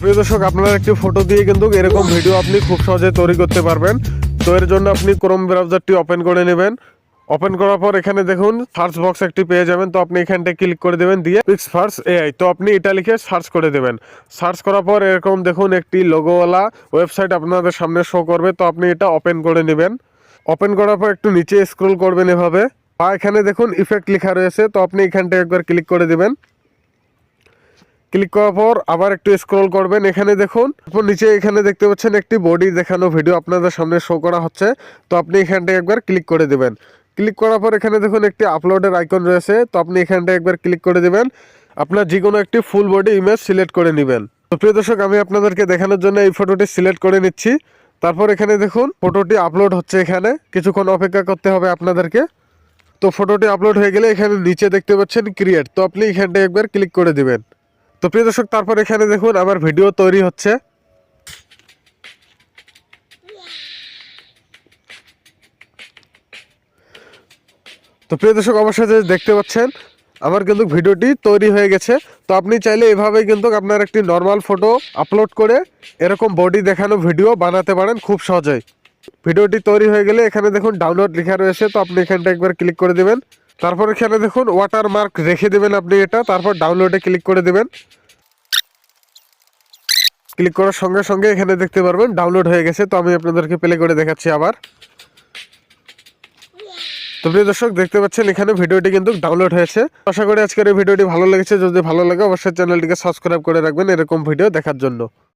প্রিয় দর্শক, আপনার একটি ফটো দিয়ে কিন্তু এরকম ভিডিও আপনি খুব সহজে তৈরি করতে পারবেন। তো এর জন্য আপনি ক্রোম ব্রাউজারটি ওপেন করে নেবেন। ওপেন করার পর এখানে দেখুন সার্চ বক্স একটি পেয়ে যাবেন। তো আপনি এখানটা ক্লিক করে দেবেন দিয়ে পিক্স ফার্স এআই তো আপনি এটা লিখে সার্চ করে দেবেন। সার্চ করার পর এরকম দেখুন, একটি লোগোওয়ালা ওয়েবসাইট আপনাদের সামনে শো করবে। তো আপনি এটা ওপেন করে নেবেন। ওপেন করার পর একটু নিচে স্ক্রল করবেন এভাবে। বা এখানে দেখুন ইফেক্ট লেখা রয়েছে। তো আপনি এখানটা একবার ক্লিক করে দেবেন। ক্লিক করার পর আবার একটু স্ক্রল করবেন। এখানে দেখুন, তারপর নিচে এখানে দেখতে পাচ্ছেন একটি বডি দেখানো ভিডিও আপনাদের সামনে শো করা হচ্ছে। তো আপনি এখানটায় একবার ক্লিক করে দেবেন। ক্লিক করার পর এখানে দেখুন একটি আপলোডের আইকন রয়েছে। তো আপনি এখানটায় একবার ক্লিক করে দেবেন। আপনার যে কোনো একটি ফুল বডি ইমেজ সিলেক্ট করে নেবেন। তো প্রিয় দর্শক, আমি আপনাদেরকে দেখানোর জন্য এই ফটোটি সিলেক্ট করে নিচ্ছি। তারপর এখানে দেখুন ফটোটি আপলোড হচ্ছে এখানে। কিছুক্ষণ অপেক্ষা করতে হবে আপনাদেরকে। তো ফটোটি আপলোড হয়ে গেলে এখানে নিচে দেখতে পাচ্ছেন ক্রিয়েট তো আপনি এখানটায় একবার ক্লিক করে দিবেন। তো প্রিয় দর্শক, তারপর এখানে দেখুন আমার ভিডিও তৈরি হচ্ছে। তো প্রিয় দর্শক অবশ্যই দেখতে পাচ্ছেন, আমার কিন্তু ভিডিওটি তৈরি হয়ে গেছে। তো আপনি চাইলে এভাবেই কিন্তু আপনার একটি নর্মাল ফটো আপলোড করে এরকম বডি দেখানো ভিডিও বানাতে পারেন খুব সহজেই। ভিডিওটি তৈরি হয়ে গেলে এখানে দেখুন ডাউনলোড লেখা রয়েছে, তো আপনি এখানটা একবার ক্লিক করে দেবেন। তারপর এখানে দেখুন ওয়াটার মার্ক রেখে দেবেন আপনি এটা, তারপর ডাউনলোডে ক্লিক করে দেবেন। ক্লিক করার সঙ্গে সঙ্গে এখানে দেখতে পারবেন ডাউনলোড হয়ে গেছে, তো আমি আপনাদেরকে প্লে করে দেখাচ্ছি আবার। তো প্রিয় দর্শক, দেখতে পাচ্ছেন এখানে ভিডিওটি কিন্তু ডাউনলোড হয়েছে। আশা করি আজকের এই ভিডিওটি ভালো লেগেছে, যদি ভালো লাগে অবশ্যই চ্যানেলটিকে সাবস্ক্রাইব করে রাখবেন এরকম ভিডিও দেখার জন্য।